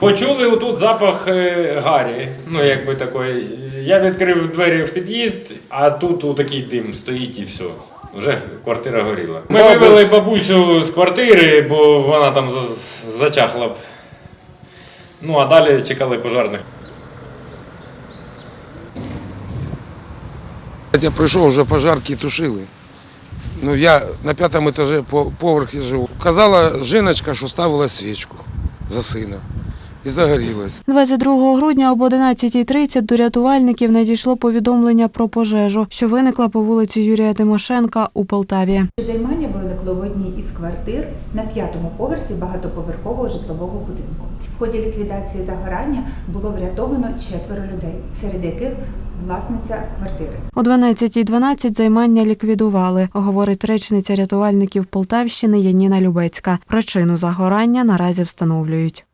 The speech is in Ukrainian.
Почули отут запах е, гарі. Ну, якби такий. Я відкрив двері в під'їзд, а тут такий дим стоїть і все. Вже квартира горіла. Ми Бабусь- вивели бабусю з квартири, бо вона там за- зачахла. б. Ну, а далі чекали пожарних. Я прийшов, вже пожарки тушили. Ну, я на п'ятому етажі по поверхі живу. Казала жіночка, що ставила свічку за сина. І загорілась. 22 грудня об 11.30 до рятувальників надійшло повідомлення про пожежу, що виникла по вулиці Юрія Тимошенка у Полтаві. Займання виникло в одній із квартир на п'ятому поверсі багатоповерхового житлового будинку. В ході ліквідації загорання було врятовано четверо людей, серед яких власниця квартири. О 12.12 займання ліквідували, говорить речниця рятувальників Полтавщини Яніна Любецька. Причину загорання наразі встановлюють.